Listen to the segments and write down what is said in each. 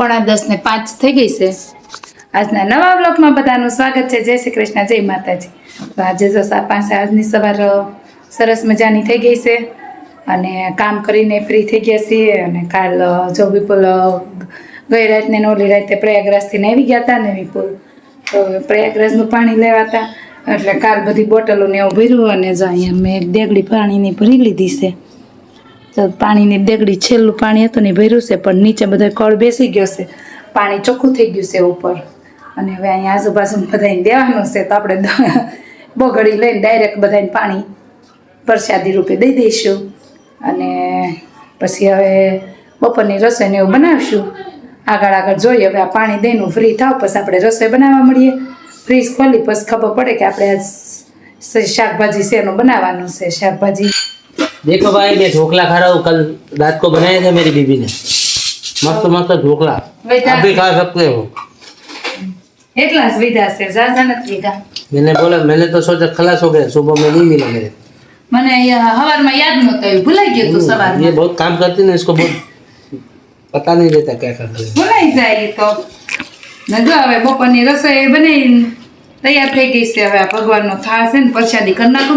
પોણા દસ ને પાંચ થઈ ગઈ છે. આજના નવા બ્લોકમાં બધાનું સ્વાગત છે. જય શ્રી કૃષ્ણ, જય માતાજી. તો આજે જો પાસે આજની સવાર સરસ મજાની થઈ ગઈ છે અને કામ કરીને ફ્રી થઈ ગયા છીએ અને કાલ જો વિપુલ ગઈ રાતને નોલી રાતે પ્રયાગરાજથી આવી ગયા હતા ને વિપુલ. તો પ્રયાગરાજનું પાણી લેવા હતા એટલે કાલ બધી બોટલો ને એવું ભર્યું અને જો અહીંયા મેં એક દેગડી પાણીની ભરી લીધી છે. તો પાણીની દેગડી છેલ્લું પાણી હતું ને ભર્યું છે, પણ નીચે બધો કળ બેસી ગયો છે. પાણી ચોખ્ખું થઈ ગયું છે ઉપર. અને હવે અહીંયા આજુબાજુ બધાને દેવાનું છે, તો આપણે બગડી લઈને ડાયરેક્ટ બધાને પાણી પ્રસાદી રૂપે દઈ દઈશું. અને પછી હવે બપોરની રસોઈને એવું બનાવશું. આગળ આગળ જોઈએ, હવે આ પાણી દઈને ફ્રી થાવ, પછી આપણે રસોઈ બનાવવા મળીએ. ફ્રીજ ખોલી, પછી ખબર પડે કે આપણે શાકભાજી શેનું બનાવવાનું છે, શાકભાજી. देखो भाई मैं ढोकला खा रहा हूँ कल रात को बनाए थे मेरी बीबी ने मस्त मस्त ढोकला बेटा। आप भी खा सकते हो એટલા જ વિધા છે ઝાઝા નથી વિધા मैंने बोला मैंने तो सोचा खलास हो गया सुबह में नहीं मिला मेरे મને અહીંયા હવારમાં યાદ નહોતું આવ્યું ભૂલાઈ ગયું તું ये સવારમાં बहुत काम करती है ना इसको बहुत पता नहीं रहता क्या करते हैं ભૂલાઈ જાય ઈ તો ને જો હવે બપોરની રસોઈ બનાવીને તૈયાર થઈ હવે આ ભગવાનનો થાળ છે ને પ્રસાદી કરી નાખો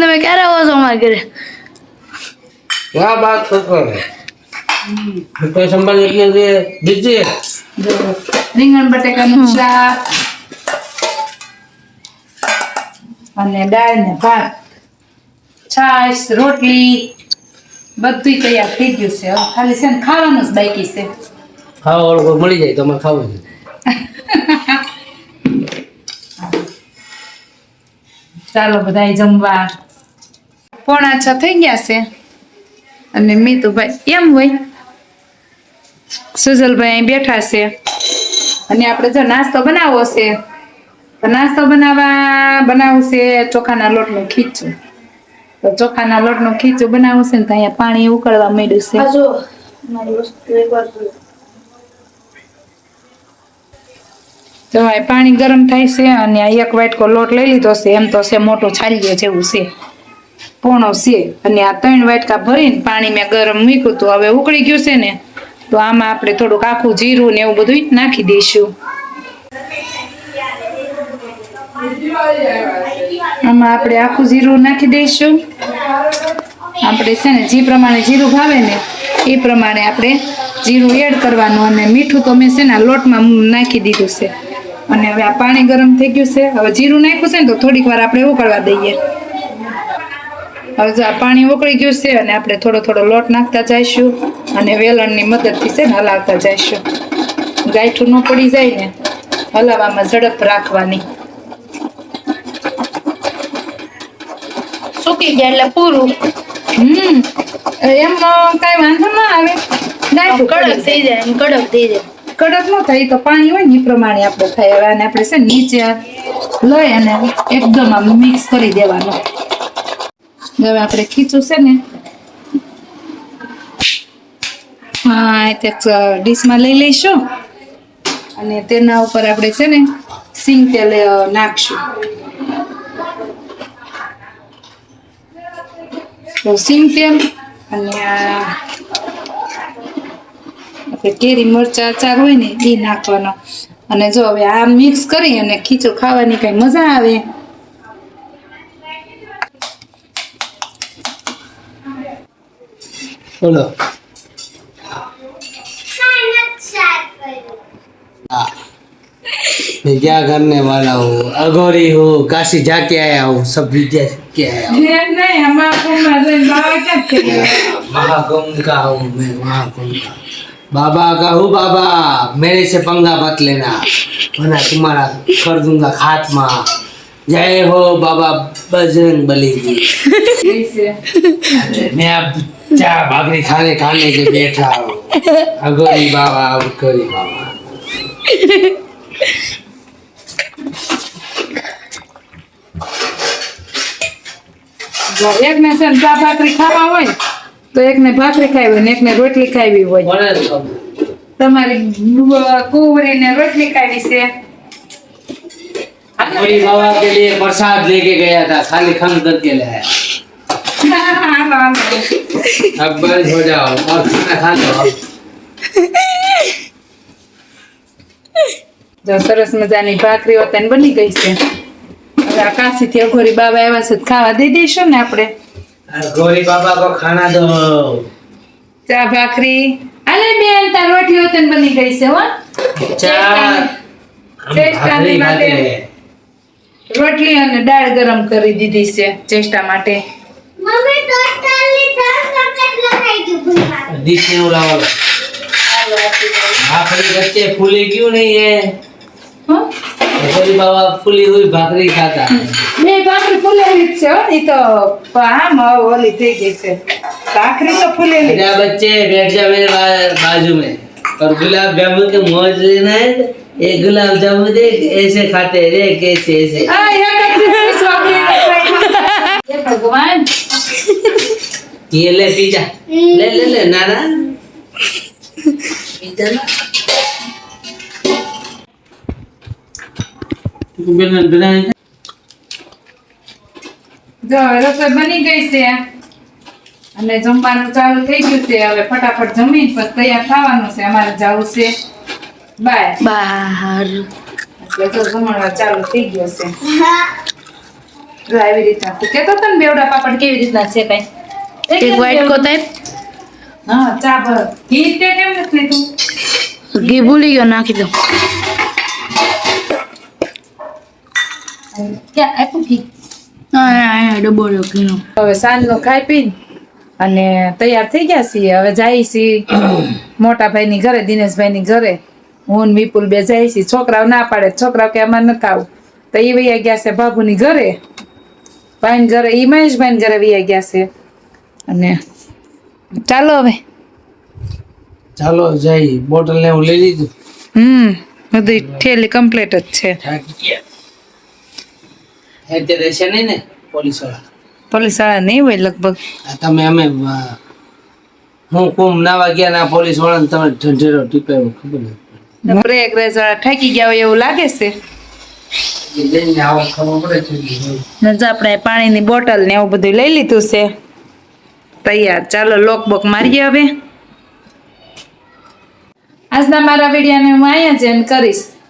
તમે ક્યારે આવો છો વાહ વાત કરો મુકેશ અંબાણી અને દાળ ને ભાત. છાશ રોટલી બધું તૈયાર થઈ ગયું છે. ખાલી છે ને ખાવાનું જ બાકી છે. ખાવા વાળું મળી જાય તો અમે ખાવું છે. ચાલો બધા જમવા. પોણા છ થઈ ગયા છે. અને મીતુભાઈ એમ હોય. સુજલભાઈ બેઠા છે. અને આપણે જો નાસ્તો બનાવવો છે. તો નાસ્તો બનાવવા બનાવવું છે ચોખાના લોટનું ખીચું. તો ચોખાના લોટનું ખીચું બનાવવું છે ને તો અહીંયા પાણી ઉકળવા માંડ્યું છે જો મારી વસ્તુ એકવાર જોયો તો આ પાણી ગરમ થાય છે અને આ એક વાટકો લોટ લઈ લીધો છે, એમ તો છે મોટો છાલીએ જેવું છે, પોણો છે. અને આ ત્રણ વાટકા ભરીને પાણી મેં ગરમ મૂક્યું હતું, હવે ઉકળી ગયું છે ને, તો આમાં આપણે થોડુંક આખું જીરું ને એવું બધું નાખી દઈશું. આમાં આપણે આખું જીરું નાખી દઈશું. આપણે છે ને જે પ્રમાણે જીરું ભાવે ને, એ પ્રમાણે આપણે જીરું એડ કરવાનું અને મીઠું તો મેં છે ને લોટમાં નાખી દીધું છે. અને હવે આ પાણી ગરમ થઈ ગયું છે. હવે જીરું નાખ્યું છે ને તો થોડીક વાર આપણે ઉકળવા દઈએ. હવે જો આ પાણી ઉકળી ગયું છે અને આપણે થોડો થોડો લોટ નાખતા જઈશું અને વેલણની મદદથી છે ને હલાવતા જઈશું. ગાંઠું ન પડી જાય ને હલાવવામાં ઝડપ રાખવાની. સૂકી ગયા એટલે પૂરું. હમ એમ કાંઈ વાંધો ના આવે. ગાંઠું કડક થઈ જાય કડક થઈ જાય. કડક ન થાય તો પાણી હોય ને એ પ્રમાણે આપણે થાય. હવે અને આપણે છે નીચે લઈ અને એકદમ આમ મિક્સ કરી દેવાનું. હવે આપણે ખીચું છે ને, હા તે ડીશમાં લઈ લઈશું. અને તેના ઉપર આપણે છે ને સિંગ તેલ નાખશું. તો સિંગ તેલ અને આ આપણે કેરી મરચા અચાર હોય ને એ નાખવાનો અને જો હવે આ મિક્સ કરી અને ખીચું ખાવાની કઈ મજા આવે बोलो हाँ। मैं क्या करने वाला हूँ अघोरी हूँ काशी जाके आया हूँ सब विद्या सीख के आया हूँ महाकुंभ का हूँ मैं महाकुंभ का बाबा का हूँ बाबा मेरे से पंगा मत लेना वरना तुम्हारा कर दूंगा खात्मा जय हो बाबा बजरंग बली जी अरे मैं अब चाय भागरी खाने खाने के बैठा हूँ अघोरी बाबा अघोरी बाबा જો એકને છે ને ચા ભાખરી ખાવા હોય તો એકને ભાખરી ખાવી હોય ને એકને રોટલી ખાવી હોય. તમારી કુવરીને રોટલી ખાવી છે. कोई बाबा के लिए प्रसाद लेके गया સરસ મજાની ભાખરી વતન બની ગઈ છે. આકાશી થી અઘોરી બાબા આવ્યા છે ખાવા દઈ દઈશું ને આપડે गौरी बाबा को खाना दो ચા ભાખરી આલે બેન તાર રોટલી વતન બની ગઈ છે હો चार हम चेष्टा भाकरी नहीं खाते माने। हैं રોટલી અને દાળ ગરમ કરી દીધી છે ચેષ્ટા માટે મમ્મી ટોટલી ત્રણ ચોકલેટ લખાઈ ગયું ભૂલમાં डिश में उड़ाओ भाकरी बच्चे फूले क्यों नहीं है હો? गौरी बाबा फूली हुई भाकरी खाता है બે ભાખરી ફૂલેલી જ છે હો ઈ તો આમ ઓલી થઈ ગઈ છે ભાખરી તો ફૂલેલી જ बेटा बच्चे बैठ जा मेरे बा- बाजू में और गुलाब जामुन के मौज लेना है ये गुलाब जामुन देख ऐसे खाते हैं देख कैसे ऐसे આ એકત્રીસ વાગે હે ભગવાન ये ले पिज्जा ले ले ले नाना पिज्जा ना અને જમવાનું ચાલુ થઈ ગયું છે. હવે ફટાફટ જમી પછી તૈયાર થવાનું છે. અમારે જવું છે. બાય. બહાર જમણવા ચાલુ થઈ ગયો છે. જો રીતના. તું કેતો હતો ને બેવડા પાપડ કેવી રીતના છે કઈ? એક હા ચા ભર. ઘી તે કેમ નથી તું? ઘી ભૂલી ગયો નાખી દઉં. ક્યાં આપ્યું ઘી ડબ્બો ઘીનો. હવે સાંજનો ખાઈ પીને અને તૈયાર થઈ ગયા છીએ. હવે જાય છીએ મોટા ભાઈની ઘરે દિનેશભાઈની ઘરે. હું ને વિપુલ બે જાય છીએ. છોકરાઓ ના પાડે છોકરાઓ કે અમારે નથી આવું. તો એ વૈયા ગયા છે બાબુની ઘરે. ભાઈની ઘરે એ મહેશભાઈની ઘરે વૈયા ગયા છે. અને ચાલો હવે. ચાલો જઈ. બોટલ ને હું લઈ લીધું. હમ બધી ઠેલી કમ્પ્લીટ જ છે. અત્યારે રહેશે નહીં ને પોલીસવાળા પોલીસવાળા નહીં હોય લગભગ? તમે અમે હું કુમ નાવા ગયા ના પોલીસવાળા તમે ઢંઢેરો ટીપાયો ખબર નહીં પ્રયાગરાજ વાળા થાકી ગયા હોય એવું લાગે છે? ને આપણે પાણીની બોટલ ને એવું બધું લઈ લીધું છે તૈયાર. ચાલો લોક બોક મારીએ હવે. આજના મારા વિડીયોને હું અહીંયા જ એન્ડ કરીશ.